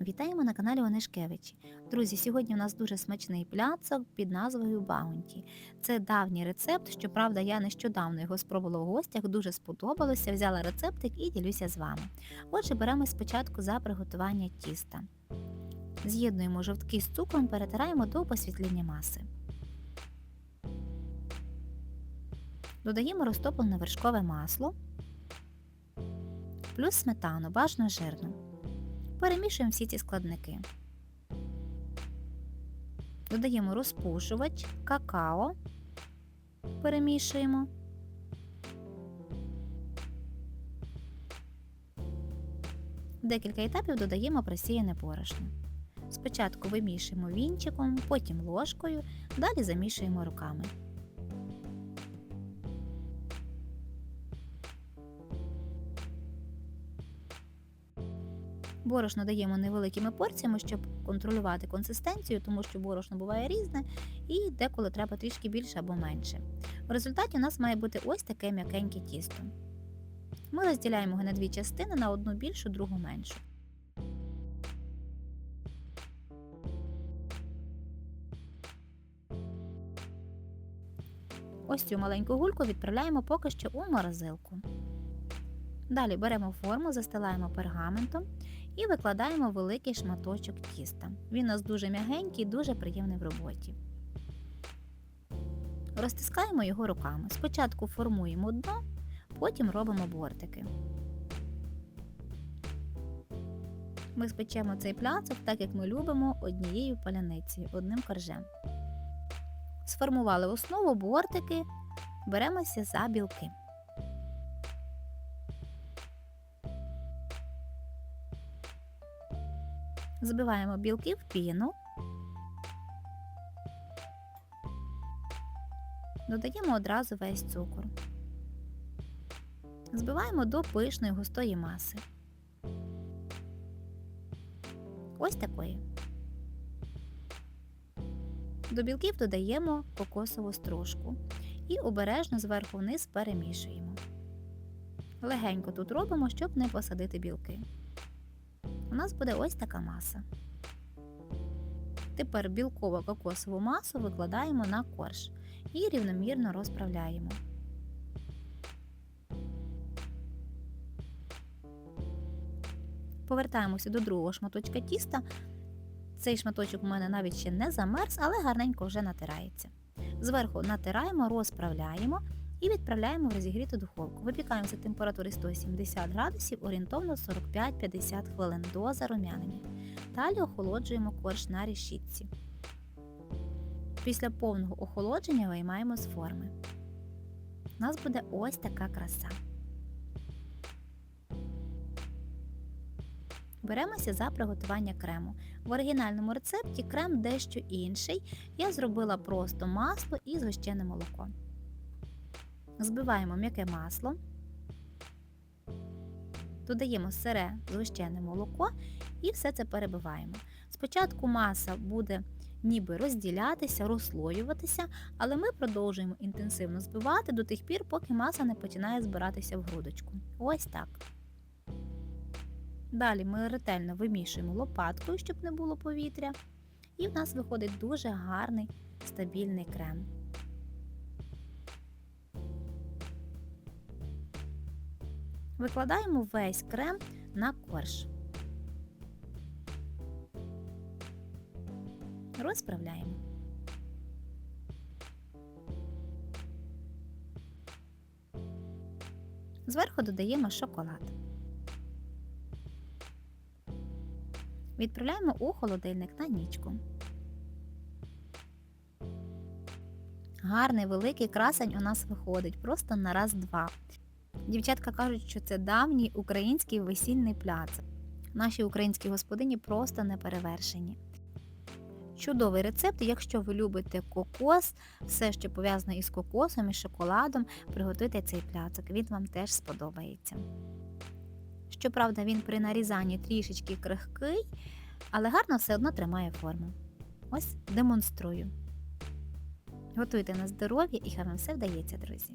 Вітаємо на каналі Онишкевичі. Друзі, сьогодні у нас дуже смачний пляцок під назвою Баунті. Це давній рецепт, щоправда, я нещодавно його спробувала в гостях, дуже сподобалося, взяла рецептик і ділюся з вами. Отже, беремо спочатку за приготування тіста. З'єднуємо жовтки з цукром, перетираємо до посвітління маси. Додаємо розтоплене вершкове масло, плюс сметану, бажано жирну. Перемішуємо всі ці складники. Додаємо розпушувач, какао, перемішуємо. Декілька етапів додаємо просіяне борошно. Спочатку вимішуємо вінчиком, потім ложкою, далі замішуємо руками. Борошно даємо невеликими порціями, щоб контролювати консистенцію, тому що борошно буває різне і деколи треба трішки більше або менше. В результаті у нас має бути ось таке м'якеньке тісто. Ми розділяємо його на дві частини, на одну більшу, другу меншу. Ось цю маленьку гульку відправляємо поки що у морозилку. Далі беремо форму, застилаємо пергаментом і викладаємо великий шматочок тіста. Він у нас дуже м'ягенький, дуже приємний в роботі. Розтискаємо його руками. Спочатку формуємо дно, потім робимо бортики. Ми спечемо цей пляцок, так як ми любимо, однією паляницею, одним коржем. Сформували основу бортики, беремося за білки. Збиваємо білки в піну. Додаємо одразу весь цукор. Збиваємо до пишної густої маси. Ось такої. До білків додаємо кокосову стружку і обережно зверху вниз перемішуємо. Легенько тут робимо, щоб не посадити білки у нас буде ось така маса. Тепер білково кокосову масу викладаємо на корж і рівномірно розправляємо. Повертаємося до другого шматочка тіста. Цей шматочок у мене навіть ще не замерз, але гарненько вже натирається. Зверху натираємо, розправляємо і відправляємо в розігріту духовку. Випікаємо за температури 170 градусів орієнтовно 45-50 хвилин до зарум'янення. Далі охолоджуємо корж на решітці. Після повного охолодження виймаємо з форми. У нас буде ось така краса. Беремося за приготування крему. В оригінальному рецепті крем дещо інший. Я зробила просто масло і згущене молоко. Збиваємо м'яке масло, додаємо сире згущене молоко і все це перебиваємо. Спочатку маса буде ніби розділятися, розслоюватися, але ми продовжуємо інтенсивно збивати до тих пір, поки маса не починає збиратися в грудочку. Ось так. Далі ми ретельно вимішуємо лопаткою, щоб не було повітря. І в нас виходить дуже гарний стабільний крем. Викладаємо весь крем на корж. Розправляємо. Зверху додаємо шоколад. Відправляємо у холодильник на нічку. Гарний великий красень у нас виходить просто на раз-два. Дівчатка кажуть, що це давній український весільний пляц. Наші українські господині просто не перевершені. Чудовий рецепт, якщо ви любите кокос, все, що пов'язане із кокосом і шоколадом, приготуйте цей пляцок, він вам теж сподобається. Щоправда, він при нарізанні трішечки крихкий, але гарно все одно тримає форму. Ось демонструю. Готуйте на здоров'я і хай вам все вдається, друзі!